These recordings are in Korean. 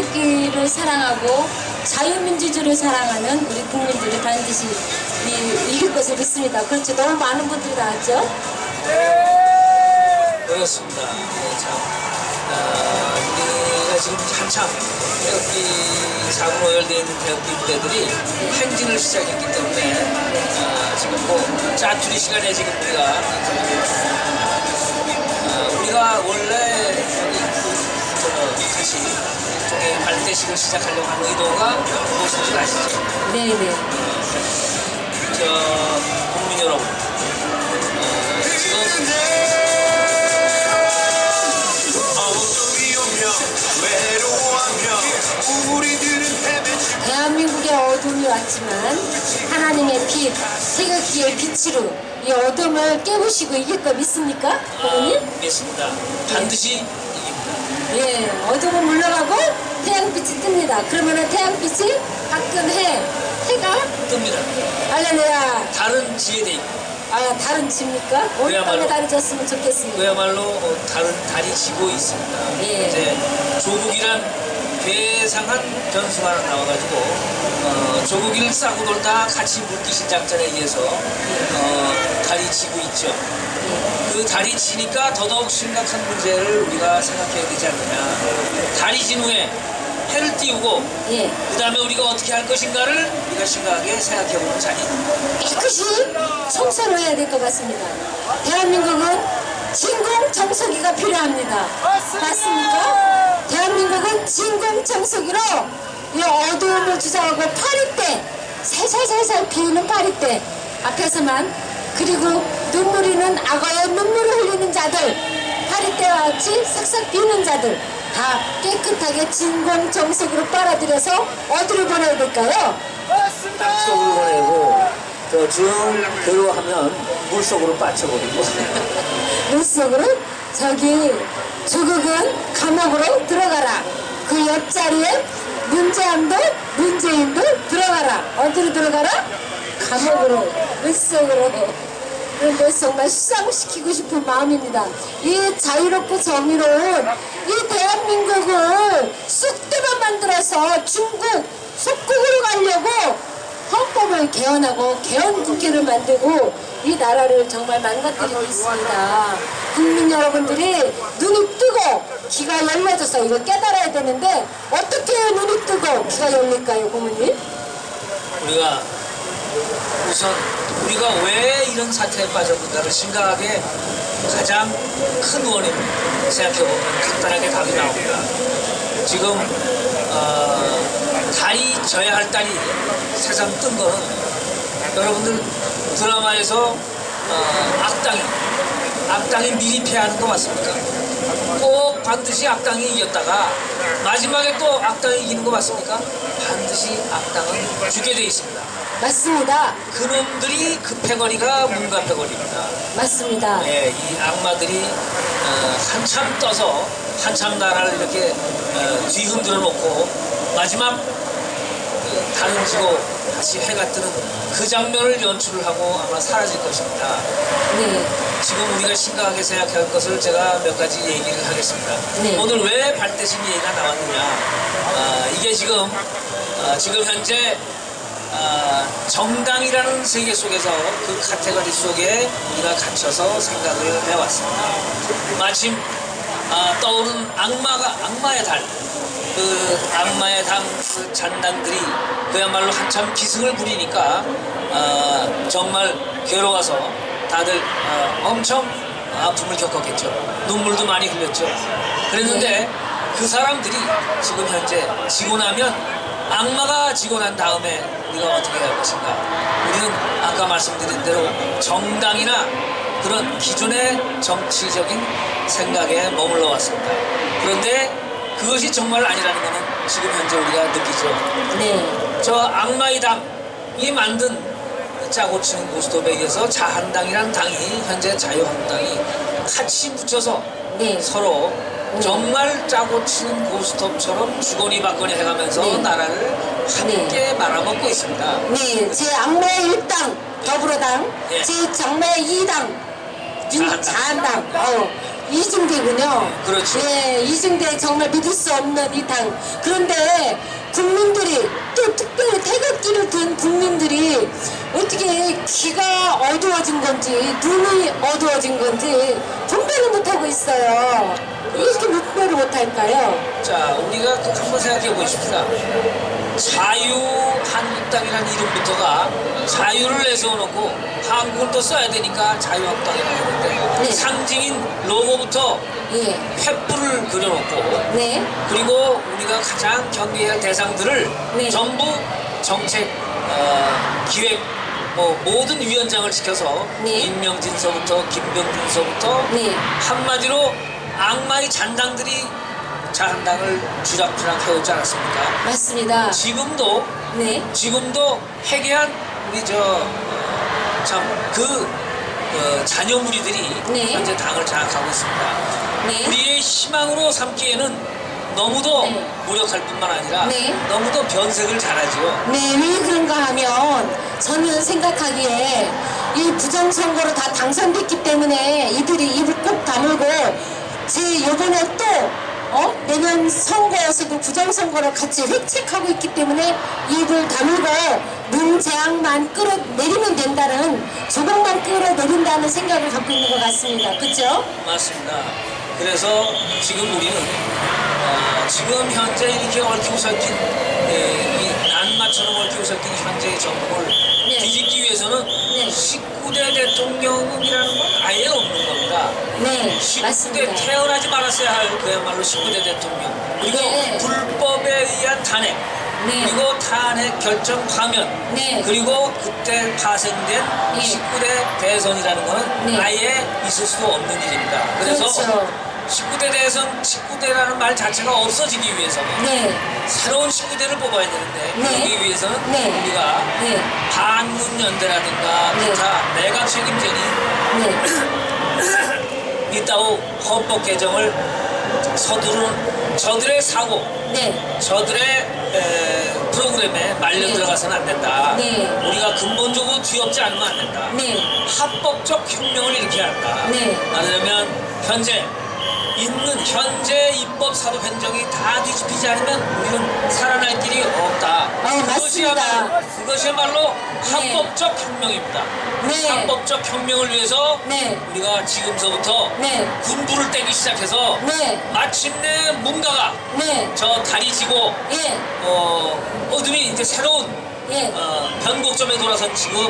태극기를 사랑하고 자유민주주의를 사랑하는 우리 국민들이 반드시 이, 이길 것을 믿습니다. 그렇죠. 너무 많은 분들이 나왔죠. 그렇습니다. 네, 참, 아, 우리가 지금 한참 태극기 사고 오열되어 있는 태극기 부대들이 행진을 시작했기 때문에 아, 지금 뭐 짜투리 시간에 지금 우리가 아, 우리가 원 발대식을 시작하려고 하는 의도가 무엇인지 아시죠? 네네. 저 국민 여러분 어, 지금 대한민국의 어둠이 왔지만 하나님의 빛, 태극기의 빛으로 이 어둠을 깨부시고 이길 거 믿습니까? 어머님? 믿습니다. 반드시 이깁니다. 예, 어둠은 물러가고 태양빛이 뜹니다. 그러면은 태양빛이 가끔 해, 해가 뜹니다. 알렐루야. 다른 지혜대 있고 아, 다른 집니까? 오늘 그야말로- 밤에 달이 졌으면 좋겠습니다. 그야말로 어, 다른 달이 지고 있습니다. 예. 이제 조국이란 괴상한 변수가 하나 나와가지고 어, 조국이를 싸고 놀다 같이 물귀신 작전에 의해서 어, 달이 지고 있죠. 그 달이 지니까 더더욱 심각한 문제를 우리가 생각해야 되지 않느냐. 달이 진 후에 해를 띄우고 예. 그 다음에 우리가 어떻게 할 것인가를 우리가 심각하게 생각해보는 자리입니다. 깨끗이 청소를 해야 될 것 같습니다. 대한민국은 진공 청소기가 필요합니다. 맞습니까? 대한민국은 진공 청 소기로 이 어두움을 주장하고 파리때 살살살살 비우는 파리때 앞에서만 그리고 눈물이 는 악어의 눈물을 흘리는 자들 파리때와 같이 싹싹 비우는 자들 다 깨끗하게 진공 청소기로 빨아들여서 어디로 보내야 될까요? 땅속으로 보내고 저쭉 괴로워하면 물속으로 빠져버리고. 물속으로 저기 조국은 감옥으로 들어가라. 그 옆자리에 문재인도 문재인도 들어가라. 어디로 들어가라? 감옥으로 물속으로. 그런데 정말 수상시키고 싶은 마음입니다. 이 자유롭고 정의로운 이 대한민국을 쑥대만 만들어서 중국 속국으로 가려고 헌법을 개헌하고 개헌 국회를 만들고 이 나라를 정말 망가뜨리고 있습니다. 국민 여러분들이 눈이 뜨고 귀가 열려져서 이걸 깨달아야 되는데 어떻게 눈이 뜨고 귀가 열릴까요, 고모님? 우리가 우선 우리가 왜 이런 사태에 빠졌는가를 심각하게 가장 큰 원인 생각해보면 간단하게 답이 나옵니다. 지금 어, 달이 져야 할 달이 세상 뜬 거는 여러분들 드라마에서 어, 악당이 악당이 미리 패하는 거 맞습니까? 꼭 반드시 악당이 이겼다가 마지막에 또 악당이 이기는 거 맞습니까? 반드시 악당은 죽게 돼 있습니다. 맞습니다. 그놈들이 급행거리가 문갑해거리입니다. 맞습니다. 예, 이 악마들이 어, 한참 떠서 한참 나라를 이렇게 어, 뒤흔들어 놓고 마지막 그 달은 지고 다시 해가 뜨는 그 장면을 연출을 하고 아마 사라질 것입니다. 네. 지금 우리가 심각하게 생각할 것을 제가 몇 가지 얘기를 하겠습니다. 네. 오늘 왜 발대신 얘기가 나왔느냐? 아, 이게 지금 아, 지금 현재 아, 정당이라는 세계 속에서 그 카테고리 속에 우리가 갇혀서 생각을 해왔습니다. 마침 아, 떠오른 악마가 악마의 달. 그 악마의 당그 잔당들이 그야말로 한참 기승을 부리니까 아, 정말 괴로워서 다들 아, 엄청 아픔을 겪었겠죠. 눈물도 많이 흘렸죠. 그랬는데 그 사람들이 지금 현재 지고 나면 악마가 지고 난 다음에 우리가 어떻게 할 것인가? 우리는 아까 말씀드린 대로 정당이나 그런 기존의 정치적인 생각에 머물러 왔습니다. 그런데 그것이 정말 아니라는 것은 지금 현재 우리가 느끼죠. 네. 저 악마의 당이 만든 짜고 치는 고스톱에 의해서 자한당이라는 당이 현재 자유한국당이 같이 묻혀서 네. 서로 정말 짜고 치는 고스톱처럼 주거니 받거니 해가면서 네. 나라를 함께 말아먹고 있습니다. 네. 제 악마의 1당 더불어당, 예. 제 장마의 2당 자한당. 자한당. 어. 이중대군요. 그렇죠. 예, 이중대 정말 믿을 수 없는 이 당. 그런데 국민들이 또 특별히 태극기를 든 국민들이 어떻게 귀가 어두워진 건지 눈이 어두워진 건지 분별을 못하고 있어요. 왜 이렇게 분별을 못할까요? 자, 우리가 꼭 한번 생각해 보십시다. 자유 한국당이라는 이름부터가 자유를 내세워놓고 한국을 또 써야 되니까 자유한국당이라고 했는데 네. 상징인 로고부터 예, 횃불을 그려놓고 네, 그리고 우리가 가장 경계해야 할 대상들을 네. 정부 정책 어, 기획 뭐 모든 위원장을 시켜서 네. 임명진서부터 김병준서부터 네. 한마디로 악마의 잔당들이 자한당을 주락주락 해오지 않았습니까? 맞습니다. 지금도 네, 지금도 해계한 우리 저 참그 어, 자녀 무리들이 네. 현재 당을 장악하고 있습니다. 네, 우리의 희망으로 삼기에는 너무도 네. 무력할 뿐만 아니라 네. 너무도 변색을 잘하지요. 네, 왜 그런가 하면 저는 생각하기에 이 부정선거로 다 당선됐기 때문에 이들이 입을 꼭 다물고 제 요번에 또 어? 내년 선거에서도 부정선거를 같이 획책하고 있기 때문에 입을 다물고 문재앙만 끌어내리면 된다는 조금만 끌어내린다는 생각을 갖고 있는 것 같습니다. 그죠? 맞습니다. 그래서 지금 우리는 어, 지금 현재 이렇게 얽히고 설킨 예, 이 난마처럼 얽히고 설킨 현재의 정부를 네. 뒤집기 위해서는 네. 19대 대통령이라는 건 아예 없는 겁니다. 네, 19대 맞습니다. 태어나지 말았어야 할 그야말로 19대 대통령 그리고 네. 불법에 의한 탄핵 네. 그리고 탄핵 결정 파면 네. 그리고 그때 파생된 예. 19대 대선이라는 것은 네. 아예 있을 수 없는 일입니다. 그래서 그렇죠. 19대 대선 19대라는 말 자체가 없어지기 위해서는 네, 새로운 19대를 뽑아야 되는데 네. 그러기 위해서는 네. 우리가 네, 반문연대라든가 네. 기타 내각 책임제니 네, 이따오 헌법 개정을 서두르는 저들의 사고, 네. 저들의 에, 프로그램에 말려 네. 들어가서는 안 된다. 네. 우리가 근본적으로 뒤엎지 않으면 안 된다. 네. 합법적 혁명을 일으켜야 한다. 네. 말하자면 현재 있는 현재 입법 사법 행정이 다 뒤집히지 않으면 우리는 살아날 길이 없다. 어, 그것이야말로, 맞습니다. 그것이야말로 합법적 혁명입니다. 네. 합법적 혁명을 위해서 네. 우리가 지금서부터 네. 군부를 떼기 시작해서 네. 마침내 뭔가가 네. 저 달이 지고 예. 어, 어둠이 이제 새로운 예. 어, 변곡점에 돌아선 지금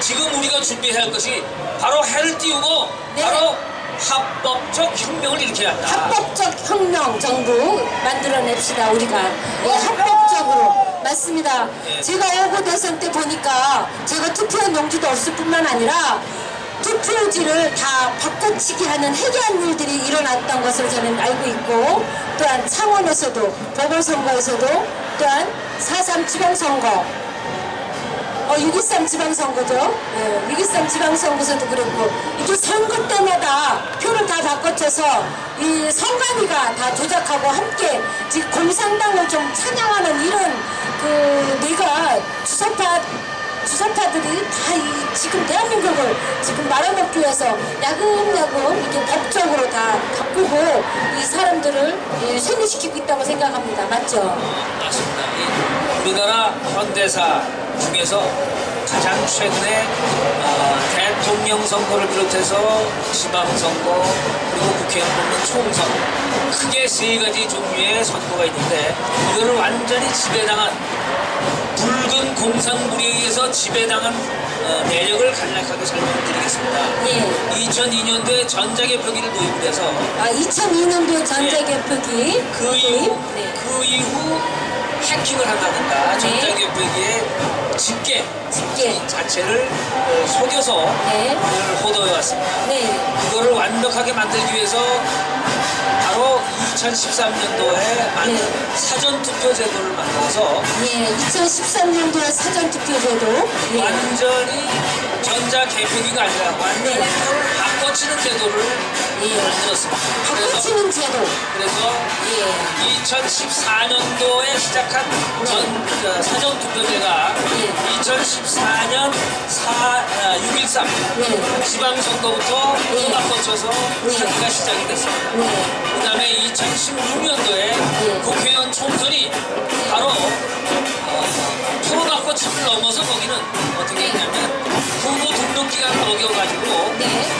지금 우리가 준비해야 할 것이 바로 해를 띄우고 네. 바로 합법적 혁명을 일으켜야 한다. 합법적 혁명 정부 만들어냅시다 우리가. 예, 합법적으로. 맞습니다. 예. 제가 5구 대선 때 보니까 제가 투표한 용지도 없을 뿐만 아니라 투표지를 다 바꿔치기 하는 해괴한 일들이 일어났던 것을 저는 알고 있고 또한 창원에서도 보궐선거에서도 또한 4.3 지방선거 어, 6.23 지방선거죠. 예, 6.23 지방선거에서도 그랬고, 이게 선거 때마다 표를 다 바꿔쳐서 이 선관위가 다 조작하고 함께 지금 공산당을 좀 찬양하는 이런 그 내가 주사파 주사파들이 다 이 지금 대한민국을 지금 말아먹기 위해서 야금야금 이게 법적으로 다 바꾸고 이 사람들을 예, 쇄뇌시키고 있다고 생각합니다. 맞죠? 맞습니다. 이 우리나라 현대사 중에서 가장 최근에 어, 대통령 선거를 비롯해서 지방선거 그리고 국회의원 뽑는 총선 크게 세 가지 종류의 선거가 있는데 이거를 완전히 지배당한 붉은 공산물에 의해서 지배당한 어, 내력을 간략하게 설명드리겠습니다. 예. 2002년도에 전자개표기를 도입을 해서 아, 2002년도에 전자개표기 그 이후 네. 그 이후 해킹을 한다든가 네. 전자개표기의 집계 집계. 자체를 어, 속여서 네. 그걸 호도해 왔습니다. 네. 그거를 완벽하게 만들기 위해서 바로 2013년도에 만든 네. 사전 투표 제도를 만들어서 예, 2013년도에 사전투표 제도 예. 완전히 전자 개표기가 아니라 완전히 네. 바꿔치는 제도를 예. 만들었습니다. 그래서 바꿔치는 제도. 그래서 예. 2014년도에 시작한 전 그, 사전 투표제가 예. 2014년 4, 6.13 네. 지방선거부터 예. 또 바꿔쳐서 예. 하기가 시작이 됐습니다. 네. 그 다음에 2016년도에 예. 국회의원 총선이 바로 어, 프로 바꿔치기를 넘어서 거기는 어떻게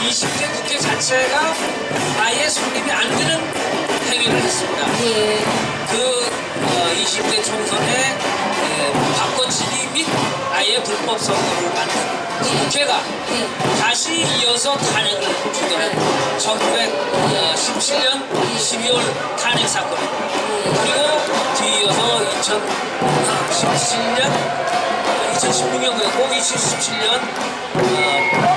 20대 국회 자체가 아예 성립이 안 되는 행위를 했습니다. 예. 그 어, 20대 총선에 예, 바꿔치기 및 아예 불법 선거를 만든 국회가 예. 다시 이어서 탄핵을 주도한 1917년 12월 탄핵 사건입니다. 그리고 뒤이어서 2017년 2016년이었고 2017년 어,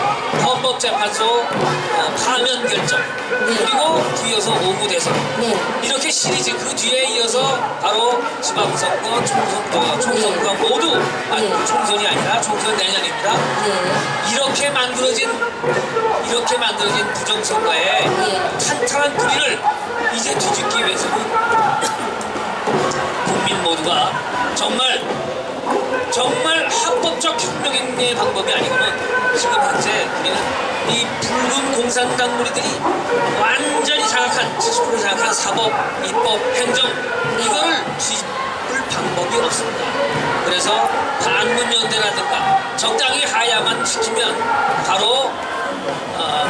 헌법재판소 어, 파면 결정 그리고 뒤이어서 오구 대선 네. 이렇게 시리즈 그 뒤에 이어서 바로 지방선거, 총선거, 총선거 모두 아, 네. 총선이 아니라 총선 내년입니다. 네. 이렇게 만들어진 이렇게 만들어진 부정선거에 예. 탄탄한 뿌리를 이제 뒤집기 위해서는 국민 모두가 정말 혁명의 방법이 아니고는 지금 현재 우리는 이 붉은 공산당 무리들이 완전히 장악한 70% 장악한 사법, 입법, 행정 이거를 뒤집을 방법이 없습니다. 그래서 반문연대라든가 적당히 하야만 시키면 바로 어,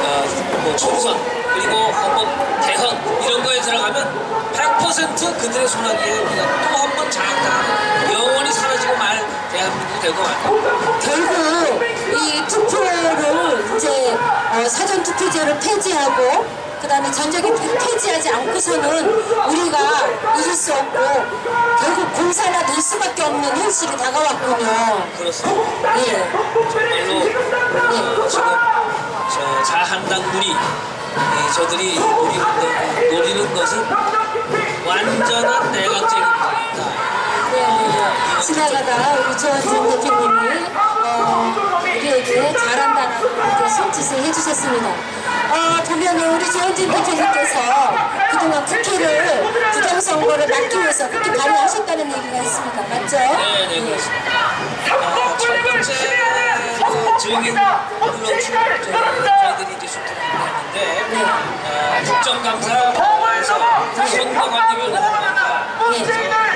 어, 뭐 총선 그리고 헌법 개헌 이런 거에 들어가면 100% 그들의 손아귀에 우리가 또 한 번 장악당하는 영원히 사라지고 말 대한민국이 될 것 같아요. 결국 이 투표를 이제 어, 사전 투표제를 폐지하고 그 다음에 전적이 폐지하지 않고서는 우리가 이길 수 없고 결국 공산화 될 수밖에 없는 현실이 다가왔군요. 그렇습니다. 예. 정말로 어, 지금 저 자한당물이 이 저들이 노리는, 것- 노리는 것은 완전한 내각제입니다. 네, 지나가다 우리 조한진 대표님이 어, 우리에게 잘한다는 이렇게 손짓을 해주셨습니다. 어, 보면 우리 조한진 대표님께서 그동안 국회를 부정선거를 막기 위해서 그렇게 발의하셨다는 얘기가 있습니다. 맞죠? 네, 네, 그렇습니다. 어, 첫 번째 그 증인 물론 저- 저희들이 이제 출동을 했는데 어, 국정감사에서 선거관리위원회가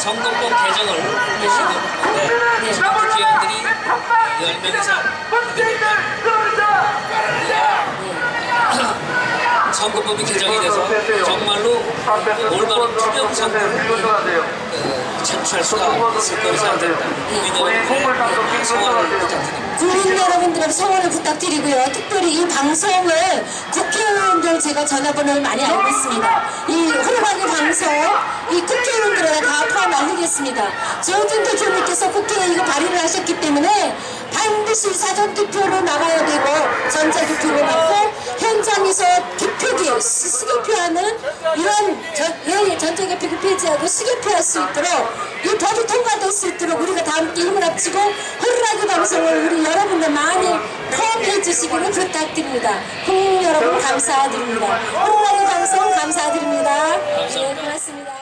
선거법 개정을 시도하는데 지금 국회의원들이 10명 이상 하게 되면 선거법이 개정이 돼서 정말로 올바른 투명 선거를 그, 창출할 수가 있을 거라고 생각됩니다. 소원을 부탁드립니다. 국민 여러분들의 성원을 부탁드리고요. 특별히 이 방송을 국회 의원들 제가 전화번호를 많이 알고 있습니다. 이 호르바기 방송 이 국회의원들에 다 포함 알리겠습니다. 조진 대표님께서 국회에 이거 발의를 하셨기 때문에 반드시 사전 투표로 나가야 되고 전자 투표로 나고 현장에서 투표기 시계표하는 이런 전, 예, 전자 개표 폐지하고 시계표할 수 있도록 이 법이 통과될 수 있도록 우리가 다 함께 힘을 합치고 호루라기 방송을 우리 여러분들 많이 포함해 주시기를 부탁드립니다. 국민 여러분 감사드립니다. 호루라기 방송 감사드립니다. 네, 고맙습니다.